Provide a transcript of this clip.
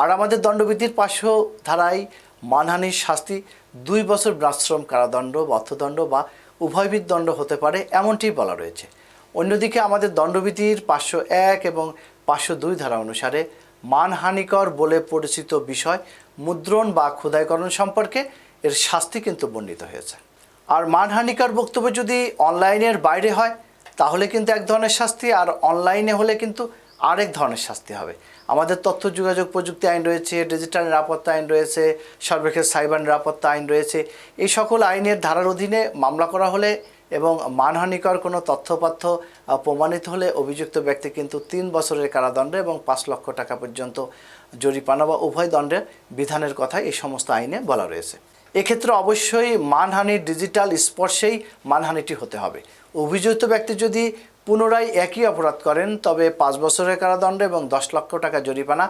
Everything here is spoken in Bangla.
আর আমাদের দণ্ডবিধির পাঁচশো ধারায় মানহানির শাস্তি দুই বছর ব্রাশ্রম কারাদণ্ড অর্থদণ্ড বা উভয়বিধ দণ্ড হতে পারে এমনটি বলা রয়েছে। অন্যদিকে আমাদের দণ্ডবিধির পাঁচশো এক এবং পাঁচশো দুই ধারা অনুসারে মানহানিকর বলে পরিচিত বিষয় মুদ্রণ বা ক্ষুদায়করণ সম্পর্কে এর শাস্তি কিন্তু বর্ণিত হয়েছে। আর মানহানিকর বক্তব্য যদি অনলাইনের বাইরে হয়, তাহলে কিন্তু এক ধরনের শাস্তি, আর অনলাইনে হলে কিন্তু আরেক ধরনের শাস্তি হবে। আমাদের তথ্য যোগাযোগ প্রযুক্তি আইন রয়েছে ডিজিটাল নিরাপত্তা আইন রয়েছে সর্বশেষ সাইবার নিরাপত্তা আইন রয়েছে। এই সকল আইনের ধারার অধীনে মামলা করা হলে এবং মানহানিকর কোনো তথ্যপাত্য আহ, প্রমাণিত হলে অভিযুক্ত ব্যক্তি কিন্তু তিন বছরের কারাদণ্ড এবং পাঁচ লক্ষ টাকা পর্যন্ত জরিপানা বা উভয় দণ্ডের বিধানের কথা এই সমস্ত আইনে বলা রয়েছে। এক্ষেত্রে অবশ্যই মানহানির ডিজিটাল স্পর্শেই মানহানিটি হতে হবে। অভিযুক্ত ব্যক্তি যদি পুনরায় একই অপরাধ করেন, তবে পাঁচ বছরের কারাদণ্ড এবং দশ লক্ষ টাকা জরিমানা